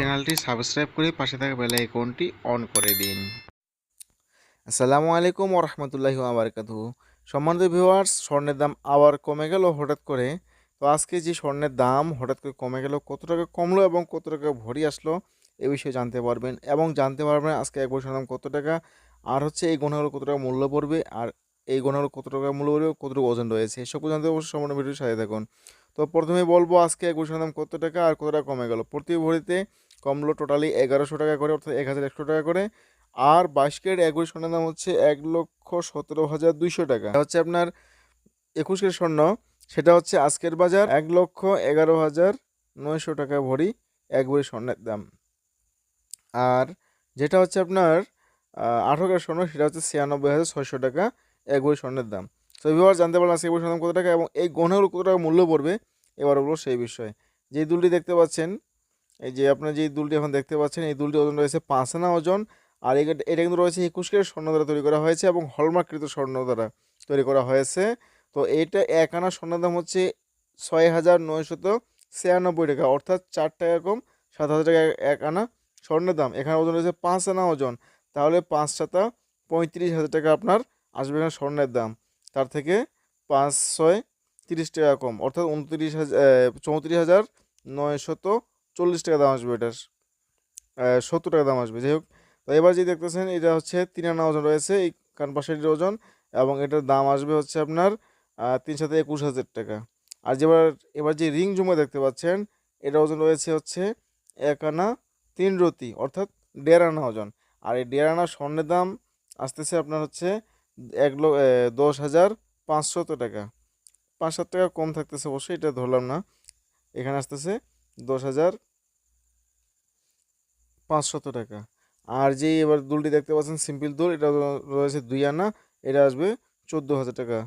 চ্যানেলটি সাবস্ক্রাইব করে পাশে থাকা বেল আইকনটি অন করে দিন। আসসালামু আলাইকুম ওরহমতুল্লাহি আবরকাতু সম্মানিত ভিউয়ার্স, স্বর্ণের দাম আবার কমে গেল হঠাৎ করে। তো আজকে যে স্বর্ণের দাম হঠাৎ করে কমে গেল, কত টাকা কমলো এবং কত টাকা ভরি আসলো, এ বিষয়ে জানতে পারবেন। এবং জানতে পারবেন আজকে এক বছর দাম কত টাকা, আর হচ্ছে এই গণাগুলো কত টাকা মূল্য পড়বে, আর এই গণাগুলো কত টাকা মূল্য পড়বে কতটুকু ওজন রয়েছে এসব জানতে অবশ্যই সম্পূর্ণ ভিডিওর সাথে থাকুন। তো প্রথমে বলব আজকে এক বছর দাম কত টাকা, আর কত টাকা কমে গেল। প্রতি ভরিতে কমলো টোটালি এগারোশো টাকা করে, অর্থাৎ এক হাজার একশো টাকা করে। আর বাইশ ক্যারেট এক ভরি স্বর্ণের দাম হচ্ছে এক লক্ষ সতেরো হাজার দুইশো টাকা। হচ্ছে আপনার একুশ ক্যারেট স্বর্ণ। সেটা হচ্ছে আজকের বাজার এক লক্ষ এগারো হাজার নয়শো টাকা ভরি এক ভরি স্বর্ণের দাম। আর যেটা হচ্ছে আপনার আঠারো ক্যারেট স্বর্ণ, সেটা হচ্ছে ছিয়ানব্বই হাজার ছয়শো টাকা এক ভরি স্বর্ণের দাম। তো এবার জানতে পারলাম আজকে বছর দাম কত টাকা এবং এই গহনাগুলো কত টাকা মূল্য পড়বে? এবার বলব সেই বিষয়ে। যেই দুলটি দেখতে পাচ্ছেন এই যে আপনার যেই দুলটি এখন দেখতে পাচ্ছেন, এই দুলটি ওজন রয়েছে পাঁচ আনা ওজন। আর এটা কিন্তু রয়েছে একুশ কেরের স্বর্ণ দ্বারা তৈরি করা হয়েছে এবং হলমার্কৃত স্বর্ণ দ্বারা তৈরি করা হয়েছে। তো এইটা এক আনা স্বর্ণের দাম হচ্ছে ছয় হাজার নয়শত ছিয়ানব্বই টাকা, অর্থাৎ চার টাকা কম সাত হাজার টাকা এক আনা স্বর্ণের দাম। এখানে ওজন রয়েছে পাঁচ আনা ওজন। তাহলে পাঁচ সাতা পঁয়ত্রিশ হাজার টাকা আপনার আসবে এখানে স্বর্ণের দাম। তার থেকে পাঁচ ছয় তিরিশ টাকা কম, অর্থাৎ উনত্রিশ হাজার চৌত্রিশ হাজার নয়শত চল্লিশ টাকা দাম আসবে এটার সত্তর টাকা দাম আসবে। যাই হোক তো এবার যে দেখতেছেন, এটা হচ্ছে তিন ওজন রয়েছে এই কানপাশের ওজন এবং এটার দাম আসবে হচ্ছে আপনার তিন সাথে একুশ হাজার টাকা। আর যেবার, এবার যে রিং জমা দেখতে পাচ্ছেন এটা ওজন রয়েছে হচ্ছে এক আনা তিন রতি, অর্থাৎ দেড় আনা ওজন। আর এই দেড় আনা স্বর্ণের দাম আসতেছে আপনার হচ্ছে এক দশ হাজার পাঁচশত টাকা। পাঁচ টাকা কম থাকতেছে অবশ্যই, এটা ধরলাম না। এখানে আসতেছে দশ হাজার পাঁচশত টাকা। আর যেই এবার দুলটি দেখতে পাচ্ছেন, সিম্পল দুল, এটা রয়েছে দুই আনা, এটা আসবে চোদ্দ হাজার টাকা।